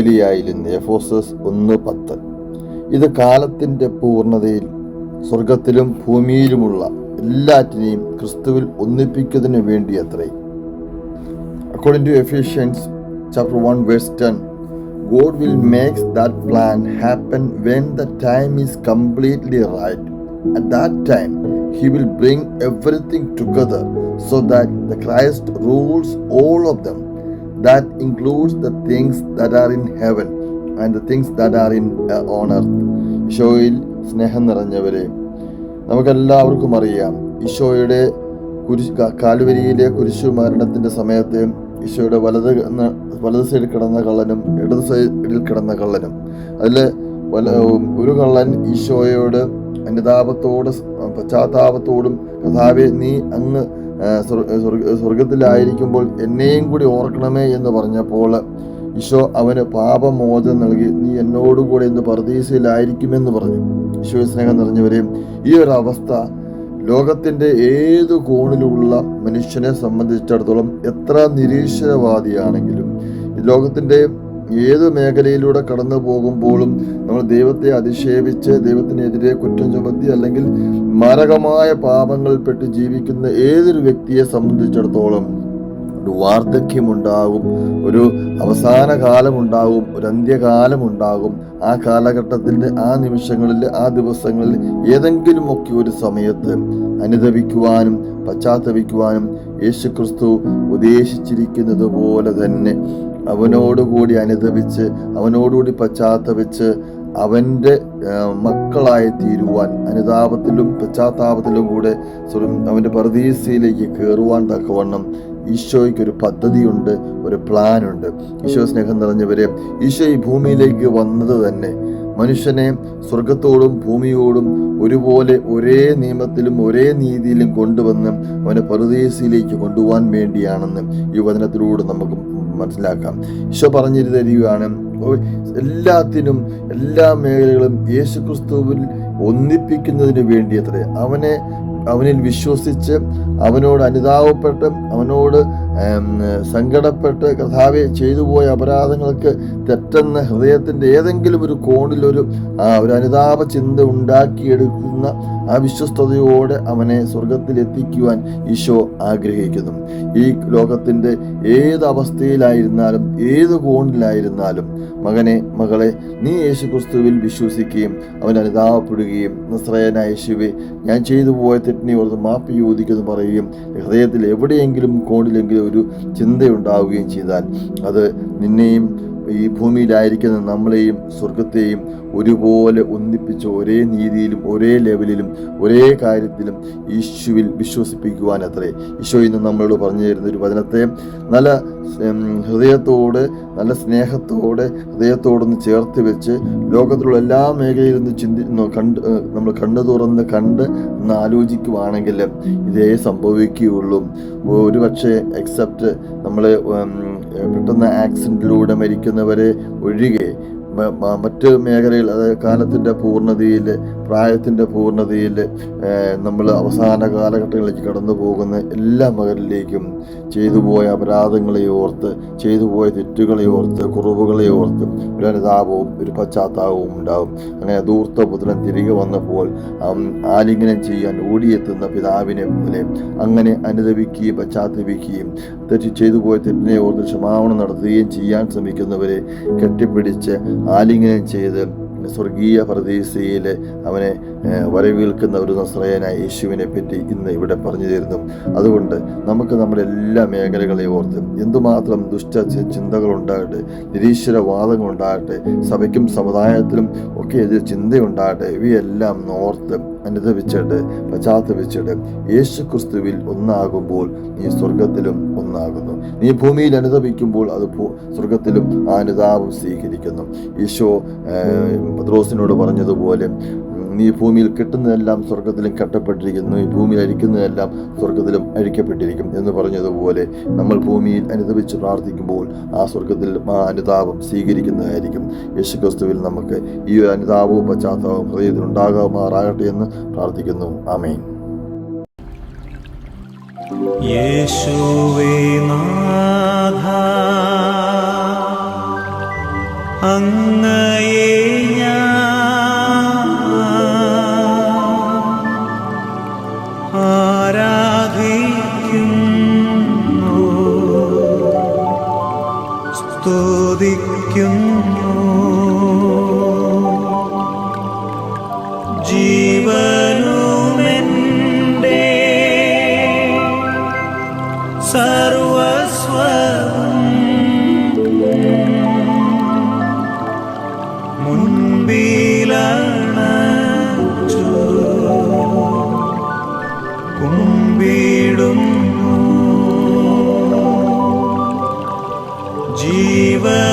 വിലയേലിയായിരുന്നു എഫോസസ് ഒന്ന് പത്ത് ഇത് കാലത്തിന്റെ പൂർണതയിൽ സ്വർഗത്തിലും ഭൂമിയിലുമുള്ള എല്ലാറ്റിനെയും ക്രിസ്തുവിൽ ഒന്നിപ്പിക്കുന്നതിന് വേണ്ടി അത്രേ According to Ephesians chapter 1 verse 10, will makes that plan happen when the time is completely right. At that time, He will bring everything together so that the Christ rules all of them. Includes the things that are in heaven and the things that are in uh, on earth. ഈശോയിൽ സ്നേഹം നിറഞ്ഞവരെ നമുക്കെല്ലാവർക്കും അറിയാം ഈശോയുടെ കുരിശ് കാലുവരിയിലെ കുരിശു മരണത്തിന്റെ സമയത്ത് ഈശോയുടെ വലത് വലത് സൈഡിൽ കിടന്ന കള്ളനും ഇടത് സൈഡിൽ കിടന്ന കള്ളനും അതിൽ വല ഒരു കള്ളൻ ഈശോയോട് അനുതാപത്തോട് പശ്ചാത്താപത്തോടും കഥാവെ നീ അങ്ങ് സ്വർഗത്തിലായിരിക്കുമ്പോൾ എന്നെയും കൂടി ഓർക്കണമേ എന്ന് പറഞ്ഞപ്പോൾ ഈശോ അവന് പാപമോചനം നൽകി നീ എന്നോടുകൂടെ ഇന്ന് പരദീസയിലായിരിക്കുമെന്ന് പറഞ്ഞു. ഈശോ സ്നേഹം നിറഞ്ഞവരെയും ഈ ഒരു അവസ്ഥ ലോകത്തിന്റെ ഏത് കോണിലുള്ള മനുഷ്യനെ സംബന്ധിച്ചിടത്തോളം എത്ര നിരീശ്വരവാദിയാണെങ്കിലും ലോകത്തിന്റെ ഏത് മേഖലയിലൂടെ കടന്നു പോകുമ്പോഴും നമ്മൾ ദൈവത്തെ അധിക്ഷേപിച്ച് ദൈവത്തിനെതിരെ കുറ്റം ചുമത്തി അല്ലെങ്കിൽ മാരകമായ പാപങ്ങളിൽപ്പെട്ട് ജീവിക്കുന്ന ഏതൊരു വ്യക്തിയെ സംബന്ധിച്ചിടത്തോളം ഒരു വാർദ്ധക്യമുണ്ടാകും ഒരു അവസാന കാലമുണ്ടാകും ഒരു അന്ത്യകാലമുണ്ടാകും. ആ കാലഘട്ടത്തിന്റെ ആ നിമിഷങ്ങളിൽ ആ ദിവസങ്ങളിൽ ഏതെങ്കിലുമൊക്കെ ഒരു സമയത്ത് അനുദപിക്കുവാനും പശ്ചാത്തപിക്കുവാനും യേശുക്രിസ്തു ഉപദേശിച്ചിരിക്കുന്നത് പോലെ തന്നെ അവനോടുകൂടി അനുദപിച്ച് അവനോടുകൂടി പശ്ചാത്തപിച്ച് അവന്റെ മക്കളായി തീരുവാൻ അനുതാപത്തിലും പശ്ചാത്താപത്തിലും കൂടെ അവന്റെ പരദീസയിലേക്ക് കയറുവാൻ തക്കവണ്ണം ഈശോയ്ക്ക് ഒരു പദ്ധതിയുണ്ട് ഒരു പ്ലാനുണ്ട്. ഈശോ സ്നേഹം നിറഞ്ഞവരെ ഈശോ ഈ ഭൂമിയിലേക്ക് വന്നത് തന്നെ മനുഷ്യനെ സ്വർഗത്തോടും ഭൂമിയോടും ഒരുപോലെ ഒരേ നിയമത്തിലും ഒരേ നീതിയിലും കൊണ്ടുവന്ന് അവനെ പരദേശിയിലേക്ക് കൊണ്ടുപോകാൻ വേണ്ടിയാണെന്ന് ഈ വചനത്തിലൂടെ നമുക്ക് മനസ്സിലാക്കാം. ഈശോ പറഞ്ഞു തരികയാണ് എല്ലാത്തിനും എല്ലാ മേഖലകളും യേശു ക്രിസ്തുവിൽ ഒന്നിപ്പിക്കുന്നതിന് വേണ്ടി അത്രേ അവനെ അവനിൽ വിശ്വസിച്ച് അവനോട് അനുതാപപ്പെട്ട് അവനോട് സങ്കടപ്പെട്ട് കഥാവെ ചെയ്തു പോയ അപരാധങ്ങൾക്ക് തെറ്റെന്ന ഹൃദയത്തിന്റെ ഏതെങ്കിലും ഒരു കോണിലൊരു ഒരു അനുതാപ ചിന്ത ഉണ്ടാക്കിയെടുക്കുന്ന ആ വിശ്വസ്തയോടെ അവനെ സ്വർഗത്തിൽ എത്തിക്കുവാൻ ഈശോ ആഗ്രഹിക്കുന്നു. ഈ ലോകത്തിന്റെ ഏത് അവസ്ഥയിലായിരുന്നാലും ഏത് കോണിലായിരുന്നാലും മകനെ മകളെ നീ യേശു ക്രിസ്തുവിൽ വിശ്വസിക്കുകയും അവൻ അനുതാപപ്പെടുകയും നിസ്രയനായ യേശുവെ ഞാൻ ചെയ്തു പോയ തെറ്റിനെ ഓർത്ത് മാപ്പ് ചോദിക്കുന്നു പറയുകയും ഹൃദയത്തിൽ എവിടെയെങ്കിലും കോണിലെങ്കിലും ഒരു ചിന്തയുണ്ടാവുകയും ചെയ്താൽ അത് നിന്നെയും ഈ ഭൂമിയിലായിരിക്കുന്ന നമ്മളെയും സ്വർഗത്തെയും ഒരുപോലെ ഒന്നിപ്പിച്ച് ഒരേ നീതിയിലും ഒരേ ലെവലിലും ഒരേ കാര്യത്തിലും ഈശുവിൽ വിശ്വസിപ്പിക്കുവാൻ അത്രേ ഈശോ ഇന്ന് നമ്മളോട് പറഞ്ഞു തരുന്ന ഒരു വചനത്തെ നല്ല ഹൃദയത്തോടെ നല്ല സ്നേഹത്തോടെ ഹൃദയത്തോടൊന്ന് ചേർത്ത് വെച്ച് ലോകത്തിലുള്ള എല്ലാ മേഖലയിൽ നിന്ന് ചിന്തി കണ്ട് നമ്മൾ കണ്ണു തുറന്ന് കണ്ട് ഒന്ന് ആലോചിക്കുവാണെങ്കിൽ ഇതേ സംഭവിക്കുകയുള്ളൂ. ഒരുപക്ഷെ എക്സെപ്റ്റ് നമ്മൾ പെട്ടെന്ന് ആക്സിഡന്റിലൂടെ മരിക്കുന്നവരെ ഒഴികെ മറ്റ് മേഖലയിൽ അതായത് കാലത്തിന്റെ പൂർണതയിൽ പ്രായത്തിന്റെ പൂർണതയിൽ നമ്മൾ അവസാന കാലഘട്ടങ്ങളിലേക്ക് കടന്നു പോകുന്ന എല്ലാ മകരിലേക്കും ചെയ്തു പോയ അപരാധങ്ങളെ ഓർത്ത് ചെയ്തു പോയ തെറ്റുകളെ ഓർത്ത് കുറവുകളെ ഓർത്ത് ഒരു അനുതാപവും ഒരു പശ്ചാത്താപവും ഉണ്ടാവും. അങ്ങനെ ദൂർത്ത പുത്രൻ തിരികെ വന്നപ്പോൾ ആലിംഗനം ചെയ്യാൻ ഓടിയെത്തുന്ന പിതാവിനെ പോലെ അങ്ങനെ അനുദപിക്കുകയും പശ്ചാത്തപിക്കുകയും തെറ്റ് ചെയ്തു പോയ തെറ്റിനെ ഓർത്ത് ക്ഷമാപണം നടത്തുകയും ചെയ്യാൻ ശ്രമിക്കുന്നവരെ കെട്ടിപ്പിടിച്ച് ആലിംഗനം ചെയ്ത് സ്വർഗീയ പ്രതീസയിൽ അവനെ വരവേൽക്കുന്ന ഒരു നസ്രയനായ യേശുവിനെ പറ്റി ഇന്ന് ഇവിടെ പറഞ്ഞു തരുന്നു. അതുകൊണ്ട് നമുക്ക് നമ്മുടെ എല്ലാ മേഖലകളെയും ഓർത്ത് എന്തുമാത്രം ദുഷ്ട ചിന്തകളുണ്ടാകട്ടെ നിരീശ്വരവാദങ്ങൾ ഉണ്ടാകട്ടെ സഭയ്ക്കും സമുദായത്തിലും ഒക്കെ എതിർ ചിന്തയുണ്ടാകട്ടെ ഇവയെല്ലാം ഓർത്ത് അനുദപിച്ചിട്ട് പശ്ചാത്തപിച്ചിട്ട് യേശു ക്രിസ്തുവിൽ ഒന്നാകുമ്പോൾ നീ സ്വർഗത്തിലും ഒന്നാകുന്നു. നീ ഭൂമിയിൽ അനുദപിക്കുമ്പോൾ അത് സ്വർഗത്തിലും ആ അനുതാപം സ്വീകരിക്കുന്നു. ഈശോ പത്രോസിനോട് പറഞ്ഞതുപോലെ നീ ഭൂമിയിൽ കിട്ടുന്നതെല്ലാം സ്വർഗത്തിലും കെട്ടപ്പെട്ടിരിക്കുന്നു. ഈ ഭൂമിയിൽ അരിക്കുന്നതെല്ലാം സ്വർഗത്തിലും അഴിക്കപ്പെട്ടിരിക്കും എന്ന് പറഞ്ഞതുപോലെ നമ്മൾ ഭൂമിയിൽ അനുദപിച്ച് പ്രാർത്ഥിക്കുമ്പോൾ ആ സ്വർഗത്തിൽ ആ അനുതാപം സ്വീകരിക്കുന്നതായിരിക്കും. യേശുക്രിസ്തുവിൽ നമുക്ക് ഈ ഒരു അനുതാപവും പശ്ചാത്തലവും ഹൃദയത്തിൽ ഉണ്ടാകുമാറാകട്ടെ എന്ന് പ്രാർത്ഥിക്കുന്നു. ആമേൻ. യേശുവേ നാഥ സ്തുതിക്കുന്നു ജീവനുമെന്റെ സർവസ്വം മുൻപിലണച്ചു. കുമ്പിടുന്നു. ജീവനുമെന്റെ